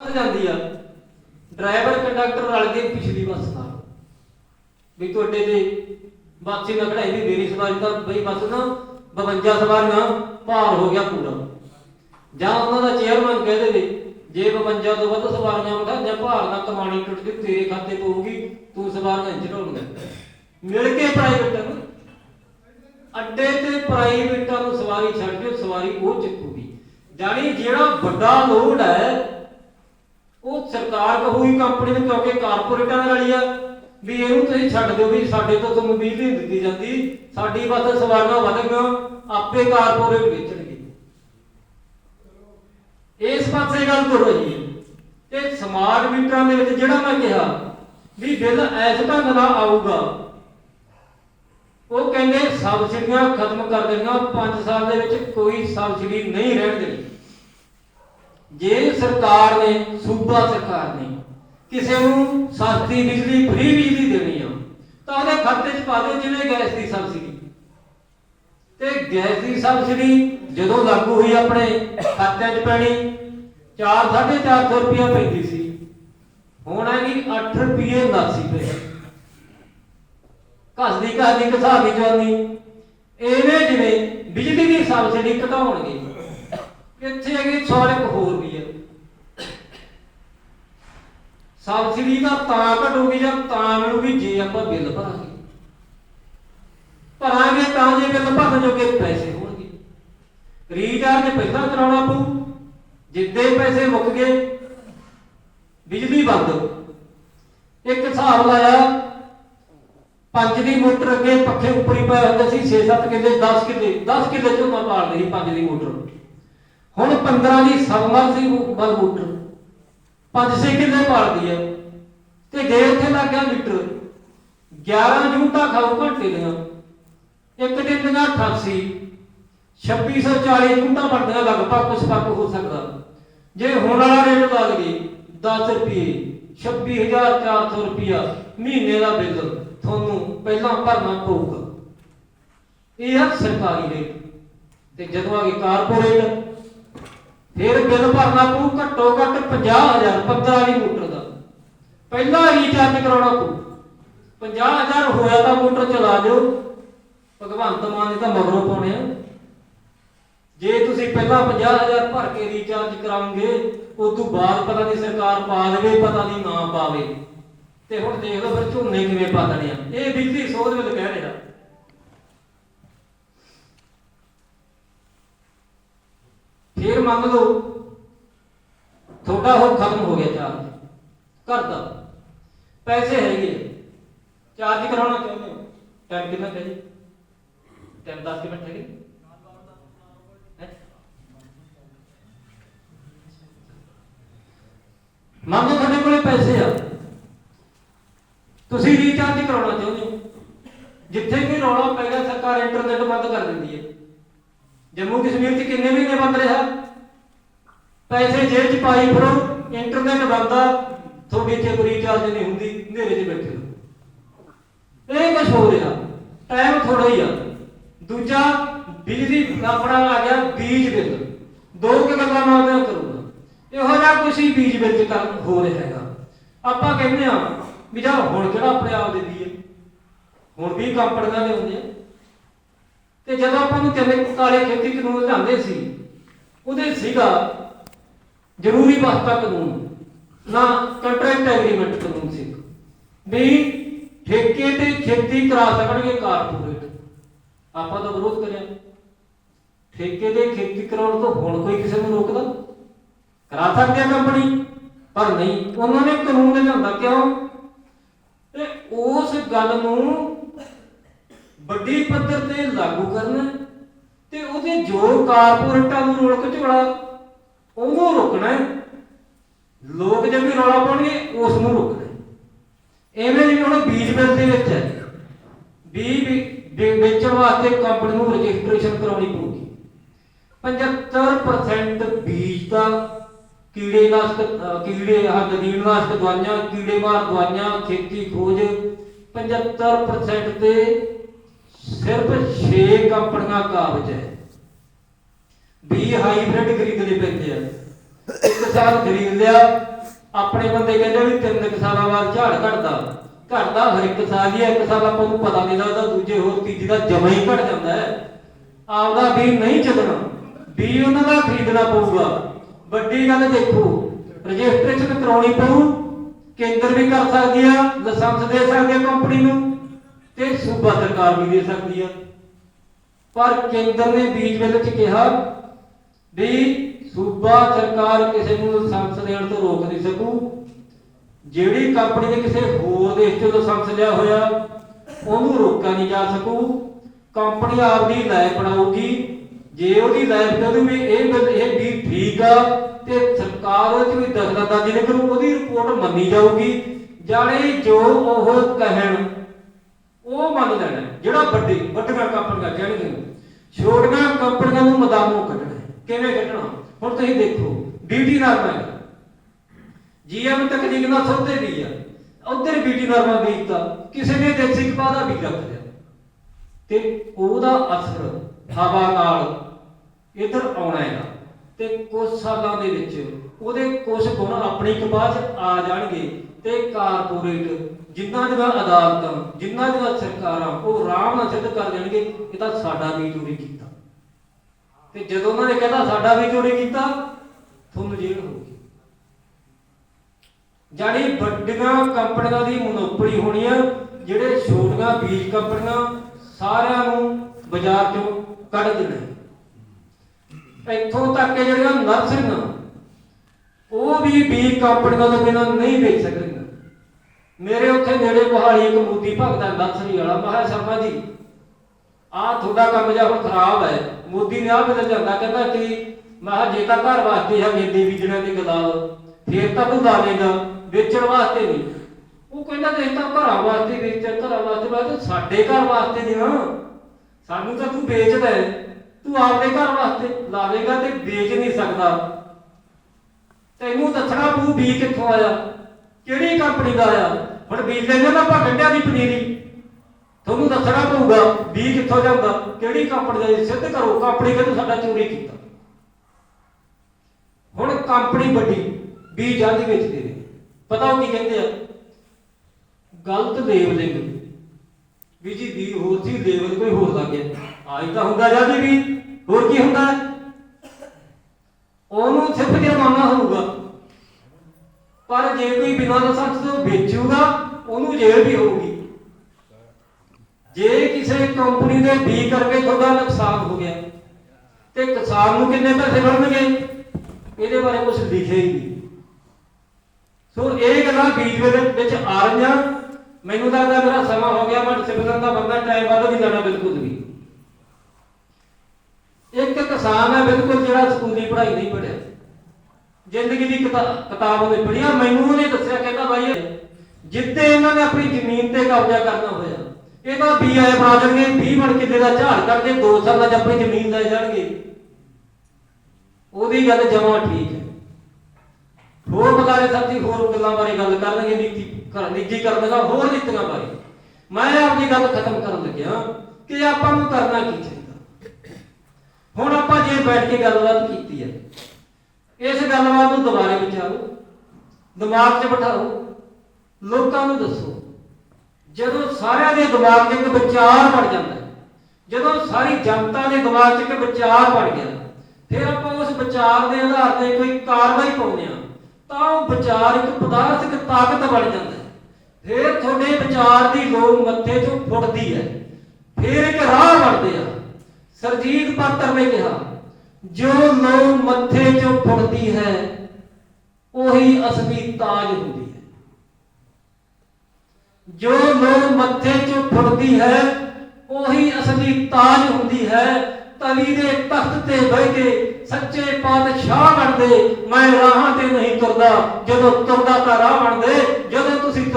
ਬੱਸ ਜਾਂਦੀ ਆ। Driver, conductor ਰਲ ਕੇ ਪਿਛਲੀ ਬੱਸ ਨਾਲ। ਵੀ ਤੁਹਾਡੇ ਤੇ ਬੱਸ ਨਾ ਖੜਾਈ ਵੀ ਮੇਰੀ ਸਵਾਰੀ ਤਾਂ ਬਈ ਬੱਸ ਨਾ 52 ਸਵਾਰੀਆਂ ਭਾਰ ਹੋ ਗਿਆ ਪੂਰਾ। ਜਾਂ ਉਹਨਾਂ ਦਾ ਚੇਅਰਮੈਨ ਕਹਿ ਦੇਵੇ, ਜੇ 52 ਤੋਂ ਵੱਧ ਸਵਾਰੀਆਂ ਬਿਠਾਈਆਂ ਭਾਰ ਨਾਲ ਕਮਾਣੀ ਟੁੱਟ ਤੇਰੇ ਖਾਤੇ ਪਊਗੀ, ਤੂੰ ਸਵਾਰੀਆਂ ਇੰਜ ਢੋਣਗਾ ਮਿਲ ਕੇ ਪ੍ਰਾਈਵੇਟ ਨੂੰ। ਅੱਡੇ ਤੇ ਪ੍ਰਾਈਵੇਟਾਂ ਨੂੰ ਸਵਾਰੀ ਛੱਡ ਦਿਓ, ਸਵਾਰੀ ਉਹ ਚੱਕੂਗੀ। ਜਾਣੀ ਜਿਹੜਾ ਵੱਡਾ ਲੋਡ ਹੈ ਉਹ ਸਰਕਾਰ ਕਹੂਗੀ ਕੰਪਨੀ ਨੂੰ ਕਿਉਂਕਿ ਕਾਰਪੋਰੇਟਾਂ ਨਾਲ ਰਲੀ ਆ, ਵੀ ਇਹਨੂੰ ਤੁਸੀਂ ਛੱਡ ਦਿਓ ਵੀ ਸਾਡੇ ਤੋਂ ਤੁਹਾਨੂੰ ਬਿਜਲੀ ਨਹੀਂ ਦਿੱਤੀ ਜਾਂਦੀ, ਸਾਡੀ ਬਸ ਸਵਾਰੀਆਂ ਵਧ ਆਪੇ ਕਾਰਪੋਰੇਟ ਵੇਚਣਗੇ। ਇਸ ਪਾਸੇ ਗੱਲ ਤੁਰ ਰਹੀ ਹੈ ਤੇ ਸਮਾਰਟ ਮੀਟਰਾਂ ਦੇ ਵਿੱਚ ਜਿਹੜਾ ਮੈਂ ਕਿਹਾ ਵੀ ਬਿੱਲ ਐਸ ਢੰਗ ਨਾਲ ਆਊਗਾ, ਉਹ ਕਹਿੰਦੇ ਸਬਸਿਡੀਆਂ ਖਤਮ ਕਰ ਦੇਣੀਆਂ 5 ਸਾਲ ਦੇ ਵਿੱਚ ਕੋਈ ਸਬਸਿਡੀ ਨਹੀਂ ਰਹਿਣ ਦੇਣੀ। ਜੇ ਸਰਕਾਰ ਨੇ, ਸੂਬਾ ਸਰਕਾਰ ਨੇ ਕਿਸੇ ਨੂੰ ਸਸਤੀ ਬਿਜਲੀ ਫ੍ਰੀ ਬਿਜਲੀ ਦੇਣੀ ਆ, ਤਾਂ ਉਹਦੇ ਖਾਤੇ 'ਚ ਪਾ ਦੇ ਜਿਵੇਂ ਗੈਸ ਦੀ ਸਬਸਿਡੀ। ਤੇ ਗੈਸ ਦੀ ਸਬਸਿਡੀ ਜਦੋਂ ਲਾਗੂ ਹੋਈ ਆਪਣੇ ਖਾਤਿਆਂ 'ਚ ਪੈਣੀ 4 450 ਰੁਪਇਆ ਪੈਂਦੀ ਸੀ। ਹੁਣ ਹੈਗੀ 8 ਰੁਪਏ 79 ਪੈਸੇ। ਘਸਦੀ ਘਸਦੀ ਘਸਾਦੀ ਚੋਂਦੀ ਐਵੇਂ ਜਿਵੇਂ ਬਿਜਲੀ ਦੀ ਸਬਸਿਡੀ ਘਟਾਉਣਗੇ। ਇੱਥੇ ਹੈਗੀ ਸਵਾਲ ਇੱਕ ਹੋਰ ਵੀ ਹੈ ਸਬਸਿਡੀ ਤਾਂ ਤਾਂ ਘਟੂਗੀ ਜਾਂ ਤਾਂ ਮਿਲੂਗੀ, ਜੇ ਆਪਾਂ ਬਿੱਲ ਭਰਾਂਗੇ। ਭਰਾਂਗੇ ਤਾਂ ਜੇ ਬਿੱਲ ਭਰਨ ਜੋਗੇ ਪੈਸੇ ਹੋਣਗੇ। ਰੀਚਾਰਜ ਪਹਿਲਾਂ ਕਰਾਉਣਾ ਪਊ, ਜਿੱਦੇ ਪੈਸੇ ਮੁੱਕ ਗਏ, ਬਿਜਲੀ ਬੰਦ। ਇੱਕ ਹਿਸਾਬ ਲਾਇਆ, ਪੰਜ ਦੀ ਮੋਟਰ ਅੱਗੇ ਪੱਖੇ ਉੱਪਰ ਹੀ ਪਏ ਹੁੰਦੇ ਸੀ 6-7 ਕਿੱਲੇ 10 ਕਿੱਲੇ 10 ਕਿੱਲੇ ਝੋਨਾ ਪਾਲਦੇ ਸੀ ਪੰਜ ਦੀ ਮੋਟਰ। ਹੁਣ 15 ਦੀ ਸਬਮਰਸੀ ਬਲ ਮੋਟਰ। 5-6 ਕਿੱਲੇ ਪਾਲਦੀ ਹੈ ਤੇ ਜੇ ਉੱਥੇ ਲੱਗ ਗਿਆ ਮੀਟਰ 11 ਯੂਨਿਟਾਂ ਖਾਊ ਘੰਟੇ ਦੀਆਂ। ਇੱਕ ਦਿਨ ਦੀਆਂ 88 2640 ਯੂਨਿਟਾਂ ਬਣਦੀਆਂ, ਲਗਭਗ ਕੁਝ ਫ਼ਰਕ ਹੋ ਸਕਦਾ। ਜੇ ਹੁਣ ਵਾਲਾ ਰੇਟ ਲਾ ਲਈਏ 10 ਰੁਪਏ 26400 ਰੁਪਿਆ ਮਹੀਨੇ ਦਾ ਬਿੱਲ ਤੁਹਾਨੂੰ ਪਹਿਲਾਂ ਭਰਨਾ ਪਊਗਾ। ਇਹ ਹੈ ਸਰਕਾਰੀ ਰੇਟ। ਤੇ ਜਦੋਂ ਆ ਗਈ ਕਾਰਪੋਰੇਟ ਫਿਰ ਬਿੱਲ ਭਰਨਾ ਪਊ, ਘੱਟੋ ਘੱਟ 50000 15 ਦੀ ਮੋਟਰ ਦਾ। ਪਹਿਲਾਂ ਰੀਚਾਰਜ ਕਰਾਉਣਾ ਪਊ। 50000 ਹੋਇਆ ਤਾਂ ਮੋਟਰ ਚਲਾ ਦਿਓ ਭਗਵੰਤ ਮਾਨ ਨੇ ਤਾਂ ਮਗਰੋਂ ਪਾਉਣੇ ਆ। ਜੇ ਤੁਸੀਂ ਪਹਿਲਾਂ 50000 ਭਰ ਕੇ ਰੀਚਾਰਜ ਕਰਾਉਂਗੇ ਉਸ ਤੋਂ ਬਾਅਦ ਪਤਾ ਨਹੀਂ ਸਰਕਾਰ ਪਾ ਦੇਵੇ, ਪਤਾ ਨਹੀਂ ਨਾ ਪਾਵੇ। ਤੇ ਹੁਣ ਦੇਖ ਲਓ ਫਿਰ ਝੋਨੇ ਕਿਵੇਂ ਪਾ ਦੇਣੇ ਆ। ਇਹ ਬਿਜਲੀ ਸੋਧ ਵਿੱਚ ਕਹਿ ਰਿਹਾ। ਫਿਰ ਮੰਨ ਲਓ ਤੁਹਾਡਾ ਉਹ ਖਤਮ ਹੋ ਗਿਆ ਚਾਰਜ। ਘਰ ਦਾ। ਪੈਸੇ ਹੈਗੇ। ਚਾਰਜ ਕਰਾਉਣਾ ਚਾਹੁੰਦੇ ਹੋ। ਟਾਈਮ ਕਿੰਨਾ ਹੈ ਜੀ? ਟਾਈਮ 10 ਮਿੰਟ ਹੈਗੇ। ਮੰਨ ਲਓ ਤੁਹਾਡੇ ਕੋਲੇ ਪੈਸੇ ਆ। ਤੁਸੀਂ ਰੀਚਾਰਜ ਕਰਾਉਣਾ ਚਾਹੁੰਦੇ ਹੋ। ਜਿੱਥੇ ਵੀ ਰੌਲਾ ਪੈ ਗਿਆ, ਸਰਕਾਰ ਇੰਟਰਨੈਟ ਬੰਦ ਕਰ ਦਿੰਦੀ ਹੈ। ਜੰਮੂ ਕਸ਼ਮੀਰ 'ਚ ਕਿੰਨੇ ਮਹੀਨੇ ਬੰਦ ਰਿਹਾ? ਪੈਸੇ ਜੇਬ 'ਚ ਪਾਈ ਫਿਰੋ ਇੰਟਰਨੈਟ ਬੰਦ ਤੁਹਾਡੇ ਤੁਹਾਡੀ ਇੱਥੇ ਕੋਈ ਰੀਚਾਰਜ ਨਹੀਂ ਹੁੰਦੀ, ਹਨੇਰੇ 'ਚ ਬੈਠੇ ਹੋ ਇਹ ਕੁਝ ਹੋ ਰਿਹਾ ਟਾਈਮ ਥੋੜਾ ਹੀ ਆ। ਦੂਜਾ, ਬਿਜਲੀ ਆਪਣਾ ਆ ਗਿਆ ਬੀਜ ਬਿੱਲ। ਦੋ ਕਿ ਗੱਲਾਂ ਮੈਂ ਉਹਦੇ ਨਾਲ ਕਰੂੰਗਾ। ਇਹੋ ਜਿਹਾ ਕੁਛ ਹੀ ਬੀਜ ਬਿੱਲ 'ਚ ਕੰਮ ਹੋ ਰਿਹਾ ਹੈਗਾ। ਆਪਾਂ ਕਹਿੰਦੇ ਆ ਵੀ ਜਾ ਹੁਣ ਕਿਹੜਾ ਆਪਣੇ ਆਪ ਦੇ ਦੀਏ ਹੁਣ ਵੀ ਕੰਪਨੀਆਂ ਦੇ ਹੁੰਦੇ ਆ। ਜਦੋਂ ਆਪਾਂ ਨੂੰ ਤਿੰਨ ਕਾਲੇ ਖੇਤੀ ਕਾਨੂੰਨ ਲਿਆਂਦੇ ਸੀ, ਉਹਦੇ ਸੀਗਾ ਜ਼ਰੂਰੀ ਵਸਤਾ ਕਾਨੂੰਨ, ਨਾ ਕੰਟਰੈਕਟ ਐਗਰੀਮੈਂਟ ਕਾਨੂੰਨ ਸੀ। ਵੀ ਠੇਕੇ ਤੇ ਖੇਤੀ ਕਰਾ ਸਕਣਗੇ ਕਾਰਪੋਰੇਟ ਆਪਾਂ ਤਾਂ ਵਿਰੋਧ ਕਰਿਆ। ਠੇਕੇ ਤੇ ਖੇਤੀ ਕਰਾਉਣ ਤੋਂ ਹੁਣ ਕੋਈ ਕਿਸੇ ਨੂੰ ਰੋਕਦਾ? ਕਰਾ ਸਕਦੇ ਆ ਕੰਪਨੀ ਪਰ ਨਹੀਂ। ਉਹਨਾਂ ਨੇ ਕਾਨੂੰਨ ਲਿਆਂਦਾ ਕਿਉਂ? ਤੇ ਉਸ ਗੱਲ ਨੂੰ ਵੱਡੀ ਪੱਧਰ ਤੇ ਲਾਗੂ ਕਰਨਾ ਤੇ ਉਹਦੇ ਜੋ ਕਾਰਪੋਰੇਟਾਂ ਨੂੰ ਰੋਕ ਝੋਲਾ, ਉਹਨੂੰ ਰੋਕਣਾ ਹੈ। ਲੋਕ ਜੇ ਰੌਲਾ ਪਾਉਣਗੇ, ਉਸ ਨੂੰ ਰੋਕਣਾ ਐਵੇਂ ਜਿਵੇਂ ਹੁਣ ਬੀਜ ਬਿੱਲ ਦੇ ਵਿੱਚ ਹੈ। ਬੀਜ ਵੇਚਣ ਵਾਸਤੇ ਕੰਪਨੀ ਨੂੰ ਰਜਿਸਟ੍ਰੇਸ਼ਨ ਕਰਾਉਣੀ ਪਊਗੀ। 75% ਬੀਜ ਦਾ ਕੀੜੇ ਨਾਸ਼ਕ ਕੀੜੇ ਆਹ ਨਦੀਨ ਨਾਸ਼ਕ ਦਵਾਈਆਂ ਕੀੜੇ ਮਾਰ ਦਵਾਈਆਂ, ਖੇਤੀ ਖੋਜ 75% ਤੇ ਸਿਰਫ 6 ਕੰਪਨੀਆਂ ਕਾਬਜ ਹੈ। ਵੀ ਹਾਈਬ੍ਰਿਡ ਖਰੀਦਣੇ ਪੈਂਦੇ ਆ। ਇੱਕ ਸਾਲ ਖਰੀਦ ਲਿਆ, ਆਪਣੇ ਬੰਦੇ ਕਹਿੰਦੇ ਵੀ ਤਿੰਨ ਕੁ ਸਾਲਾਂ ਬਾਅਦ ਝਾੜ ਘਟਦਾ। ਘਟਦਾ ਹਰ ਇੱਕ ਸਾਲ ਹੀ ਇੱਕ ਸਾਲ ਆਪਾਂ ਨੂੰ ਪਤਾ ਨਹੀਂ ਲੱਗਦਾ, ਦੂਜੇ ਹੋਰ ਤੀਜੀ ਦਾ ਜਮਾ ਹੀ ਘਟ ਜਾਂਦਾ ਹੈ। ਆਪਦਾ ਬੀਜ ਨਹੀਂ ਚੱਲਣਾ ਬੀਜ ਉਹਨਾਂ ਦਾ ਖਰੀਦਣਾ ਪਊਗਾ। ਵੱਡੀ ਗੱਲ ਦੇਖੋ, ਰਜਿਸਟ੍ਰੇਸ਼ਨ ਕਰਾਉਣੀ ਪਊ, ਕੇਂਦਰ ਵੀ ਕਰ ਸਕਦੀ ਆ, ਲਾਇਸੈਂਸ ਦੇ ਸਕਦੇ ਆ ਕੰਪਨੀ ਨੂੰ। ਤੇ ਸੂਬਾ ਸਰਕਾਰ ਵੀ ਦੇ ਸਕਦੀ ਆ। ਪਰ ਕੇਂਦਰ ਨੇ ਬੀਜ ਬਿੱਲ ਕਿਹਾ ਵੀ ਸੂਬਾ ਸਰਕਾਰ ਕਿਸੇ ਨੂੰ ਲਾਇਸੈਂਸ ਦੇਣ ਤੋਂ ਰੋਕ ਨਹੀਂ ਸਕੂ। ਜਿਹੜੀ ਕੰਪਨੀ ਨੇ ਕਿਸੇ ਹੋਰ ਦੇਸ਼ 'ਚ ਲਾਇਸੈਂਸ ਲਿਆ ਹੋਇਆ, ਉਹਨੂੰ ਰੋਕਿਆ ਨਹੀਂ ਜਾ ਸਕੂ। ਕੰਪਨੀ ਆਪਦੀ ਲੈ ਬਣਾਊਗੀ। ਜੇ ਉਹਦੀ ਲੈ ਬਣਾਉਗੀ ਵੀ ਇਹ ਬਿੱਲ ਇਹ ਵੀ ਠੀਕ ਆ ਤੇ ਸਰਕਾਰ ਉਹ 'ਚ ਵੀ ਦਖਲਅੰਦਾਜ਼ੀ ਨਹੀਂ ਕਰੂ ਉਹਦੀ ਰਿਪੋਰਟ ਮੰਨੀ ਜਾਊਗੀ। ਜਾਣੇ ਜੋ ਉਹ ਕਹਿਣ ਉਹ ਮੰਨ ਲੈਣਾ, ਜਿਹੜਾ ਵੱਡੇ, ਵੱਡੀਆਂ ਕੰਪਨੀਆਂ ਕਹਿਣਗੀਆਂ। ਛੋਟੀਆਂ ਕੰਪਨੀਆਂ ਨੂੰ ਮਦਾਮੋਂ ਕੱਢਣਾ ਕਿਵੇਂ ਕੱਢਣਾ? ਹੁਣ ਤੁਸੀਂ ਦੇਖੋ, ਬੀਟੀ ਨਰਮਾ ਹੈ। ਜੀਐਮ ਤਕਨੀਕ ਨਾਲ ਸੌਦੇ ਦੀ ਆ। ਉਧਰ ਬੀਟੀ ਨਰਮਾ ਬੀਜਤਾ। ਕਿਸੇ ਨੇ ਦੇਸੀ ਕਪਾਹ ਦਾ ਬੀਜ ਰੱਖ ਲਿਆ। ਤੇ ਉਹਦਾ ਅਸਰ ਹਵਾ ਨਾਲ ਇਧਰ ਆਉਣਾ ਹੈਗਾ। ਤੇ ਕੁਝ ਸਾਲਾਂ ਦੇ ਵਿੱਚ ਉਹਦੇ ਕੁਝ ਗੁਣ ਆਪਣੀ ਕਪਾਹ 'ਚ ਆ ਜਾਣਗੇ ਤੇ ਕਾਰਪੋਰੇਟ ਜਿੰਨਾਂ ਦੀਆਂ ਅਦਾਲਤਾਂ, ਜਿੰਨਾਂ ਦੀਆਂ ਸਰਕਾਰਾਂ, ਉਹ ਆਰਾਮ ਨਾਲ ਸਿੱਧ ਕਰ ਦੇਣਗੇ, ਇਹ ਤਾਂ ਸਾਡਾ ਵੀ ਚੋਰੀ ਕੀਤਾ। ਤੇ ਜਦੋਂ ਉਹਨਾਂ ਨੇ ਕਹਿੰਦਾ ਸਾਡਾ ਵੀ ਚੋਰੀ ਕੀਤਾ, ਤੁਹਾਨੂੰ ਜੇਲ੍ਹ ਹੋਊਗੀ ਜਾਨੀ ਵੱਡੀਆਂ ਕੰਪਨੀਆਂ ਦੀ ਮੋਨੋਪੋਲੀ ਹੋਣੀ ਆ, ਜਿਹੜੇ ਛੋਟੀਆਂ ਬੀਜ ਕੰਪਨੀਆਂ ਸਾਰਿਆਂ ਨੂੰ ਬਾਜ਼ਾਰ ਚੋਂ ਕੱਢ ਦੇਣਾ ਇੱਥੋਂ ਤੱਕ ਕਿ ਜਿਹੜੀਆਂ ਨਰਸਰੀਆਂ, ਉਹ ਵੀ ਬੀਜ ਕੰਪਨੀਆਂ ਤੋਂ ਬਿਨਾਂ ਨਹੀਂ ਵੇਚ ਸਕਦੀਆਂ। ਮੇਰੇ ਉੱਥੇ ਨੇੜੇ ਮੋਹਾਲੀ ਇੱਕ ਮੋਦੀ ਭਗਤ ਨਰਸਰੀ ਵਾਲਾ ਮਹਾ ਸ਼ਰਮਾ ਜੀ। ਆਹ ਤੁਹਾਡਾ ਕੰਮ ਜਿਹਾ ਹੁਣ ਖਰਾਬ ਹੈ। ਮੋਦੀ ਨੇ ਆਹ ਬਦਲ ਜਾਂਦਾ ਕਹਿੰਦਾ ਕਿ ਮੈਂ ਕਿਹਾ ਜੇ ਤਾਂ ਘਰ ਵਾਸਤੇ ਹੈ ਗੇਂਦੇ ਬੀਜਣਾ ਤੇ ਗਲਾਲ ਫੇਰ ਤਾਂ ਤੂੰ ਲਾਵੇਂਗਾ ਵੇਚਣ ਵਾਸਤੇ ਨਹੀਂ। ਉਹ ਕਹਿੰਦਾ ਜੇ ਤਾਂ ਘਰਾਂ ਵਾਸਤੇ ਵੇਚਣ ਘਰਾਂ ਵਾਸਤੇ ਮੈਂ ਸਾਡੇ ਘਰ ਵਾਸਤੇ ਨਹੀਂ ਨਾ ਸਾਨੂੰ ਤਾਂ ਤੂੰ ਵੇਚਦਾ ਹੈ। ਤੂੰ ਆਪਣੇ ਘਰ ਵਾਸਤੇ ਲਾਵੇਂਗਾ ਤੇ ਵੇਚ ਨਹੀਂ ਸਕਦਾ। ਤੈਨੂੰ ਦੱਸਣਾ ਪਊ ਬੀ ਕਿੱਥੋਂ ਆਇਆ, ਕਿਹੜੀ ਕੰਪਨੀ ਦਾ ਆਇਆ। ਹੁਣ ਬੀਜ ਲੈਂਦੇ ਨਾ ਆਪਾਂ ਗੰਡਿਆਂ ਦੀ ਪਨੀਰੀ। ਤੁਹਾਨੂੰ ਦੱਸਣਾ ਪਊਗਾ ਬੀ ਕਿੱਥੋਂ ਜਾਂਦਾ ਕਿਹੜੀ ਕੰਪਨੀ ਦਾ ਸਿੱਧ ਕਰੋ ਕੰਪਨੀ ਕਹਿੰਦੇ ਸਾਡਾ ਚੋਰੀ ਕੀਤਾ। ਹੁਣ ਕੰਪਨੀ ਵੱਡੀ ਬੀ ਜਾਂਦੀ ਵੇਚਦੇ ਨੇ। ਪਤਾ ਉਹ ਕੀ ਕਹਿੰਦੇ ਆ? ਗਲਤ ਲੇਬਲਿੰਗ ਵੀ ਜੀ ਬੀ ਹੋਰ ਸੀ ਲੇਬਲ ਕੋਈ ਹੋਰ ਲੱਗ ਗਿਆ। ਆਈ ਤਾਂ ਹੁੰਦਾ ਜਾਂਦੀ ਵੀ, ਹੋਰ ਕੀ ਹੁੰਦਾ? ਉਹਨੂੰ ਸਿਰਫ ਜੁਰਮਾਨਾ ਹੋਊਗਾ। ਪਰ ਜੇ ਕੋਈ ਬਿਨਾਂ ਲਾਇਸੈਂਸ ਤੋਂ ਵੇਚੂਗਾ, ਉਹਨੂੰ ਜੇਲ੍ਹ ਵੀ ਹੋਊਗੀ। ਜੇ ਕਿਸੇ ਕੰਪਨੀ ਦੇ ਬੀ ਕਰਕੇ ਤੁਹਾਡਾ ਨੁਕਸਾਨ ਹੋ ਗਿਆ, ਤੇ ਕਿਸਾਨ ਨੂੰ ਕਿੰਨੇ ਪੈਸੇ ਮਿਲਣਗੇ? ਇਹਦੇ ਬਾਰੇ ਕੁਝ ਲਿਖਿਆ ਹੀ ਨਹੀਂ। ਸੋ ਇਹ ਗੱਲਾਂ ਬੀਜ ਦੇ ਵਿੱਚ ਆ ਰਹੀਆਂ। ਮੈਨੂੰ ਲੱਗਦਾ ਮੇਰਾ ਸਮਾਂ ਹੋ ਗਿਆ, ਮੈਂ ਸਿਵਲਨ ਦਾ ਬੰਦਾ ਟਾਈਮ ਵੱਧ ਨਹੀਂ ਲੈਣਾ ਬਿਲਕੁਲ ਵੀ। ਇੱਕ ਕਿਸਾਨ ਹੈ ਬਿਲਕੁਲ ਜਿਹੜਾ ਸਕੂਲੀ ਪੜ੍ਹਾਈ ਨਹੀਂ ਪੜਿਆ ਜ਼ਿੰਦਗੀ ਦੀ ਕਿਤਾ- ਕਿਤਾਬ ਉਹਨੇ ਪੜ੍ਹਿਆ ਮੈਨੂੰ ਉਹਨੇ ਦੱਸਿਆ, ਕਹਿੰਦਾ ਬਾਈ, ਜਿੱਤੇ ਇਹਨਾਂ ਨੇ ਆਪਣੀ ਜ਼ਮੀਨ ਤੇ ਕਬਜ਼ਾ ਕਰਨਾ ਹੋਇਆ, ਇਹਦਾ ਤਾਂ ਬੀ ਆਏ ਬਣਾ ਦੇਣਗੇ 20 ਮਣ ਕਿੱਲੇ ਦਾ ਝਾੜ ਕੱਢ ਕੇ 2 ਸਾਲਾਂ 'ਚ ਆਪਣੀ ਜ਼ਮੀਨ ਲੈ ਜਾਣਗੇ। ਉਹਦੀ ਗੱਲ ਜਮਾਂ ਠੀਕ ਹੈ। ਹੋਰ ਬੁਲਾਰੇ ਸਾਥੀ ਹੋਰ ਗੱਲਾਂ ਬਾਰੇ ਗੱਲ ਕਰਨਗੇ, ਨੀਤੀ ਨਿੱਜੀ ਕਰਨ ਦਾ ਹੋਰ ਨੀਤੀਆਂ ਬਾਰੇ। ਮੈਂ ਆਪਣੀ ਗੱਲ ਖਤਮ ਕਰਨ ਲੱਗਿਆ ਕਿ ਆਪਾਂ ਨੂੰ ਕਰਨਾ ਕੀ ਚਾਹੀਦਾ? ਬੈਠ ਕੇ ਗੱਲਬਾਤ ਕੀਤੀ ਹੈ। ਇਸ ਗੱਲਬਾਤ ਨੂੰ ਦੁਬਾਰੇ ਵਿਚਾਰੋ ਦਿਮਾਗ 'ਚ ਬਿਠਾਓ, ਲੋਕਾਂ ਨੂੰ ਦੱਸੋ, ਜਦੋਂ ਸਾਰਿਆਂ ਦੇ ਦਿਮਾਗ 'ਚ ਇੱਕ ਵਿਚਾਰ ਬਣ ਜਾਂਦਾ ਜਦੋਂ ਸਾਰੀ ਜਨਤਾ ਦੇ ਦਿਮਾਗ 'ਚ ਇੱਕ ਵਿਚਾਰ ਬਣ ਗਿਆ, ਫਿਰ ਆਪਾਂ ਉਸ ਵਿਚਾਰ ਦੇ ਆਧਾਰ ਤੇ ਕੋਈ ਕਾਰਵਾਈ ਪਾਉਂਦੇ ਆ ਤਾਂ ਉਹ ਵਿਚਾਰ ਇੱਕ ਪਦਾਰਥਕ ਤਾਕਤ ਬਣ ਜਾਂਦਾ ਹੈ। ਫਿਰ ਤੁਹਾਡੇ ਵਿਚਾਰ ਦੀ ਲੋਕ ਮੱਥੇ 'ਚੋਂ ਫੁੱਟਦੀ ਹੈ, ਫਿਰ ਇੱਕ ਰਾਹ ਬਣਦੇ ਆ। ਸਰਜੀਤ ਪਾਤਰ ਨੇ ਕਿਹਾ ਜੋ ਲੋ ਮੱਥੇ 'ਚੋਂ ਫੁੱਟਦੀ ਹੈ, ਉਹੀ ਅਸਲੀ ਤਾਜ ਹੁੰਦੀ ਹੈ। ਜੋ ਲੋ ਮੱਥੇ 'ਚੋਂ ਫੁੱਟਦੀ ਹੈ, ਉਹੀ ਅਸਲੀ ਤਾਜ ਹੁੰਦੀ ਹੈ। ਤਲੀ ਦੇ ਤਖਤ ਤੇ ਬਹਿ ਕੇ ਸੱਚੇ ਪਾਤਸ਼ਾਹ ਬਣਦੇ, ਮੈਂ ਰਾਹਾਂ ਤੇ ਨਹੀਂ ਤੁਰਦਾ। ਜਦੋਂ ਤੁਰਦਾ ਤਾਂ ਰਾਹ ਬਣਦੇ, ਜਦੋਂ ਤੁਸੀਂ ਤੁਰ-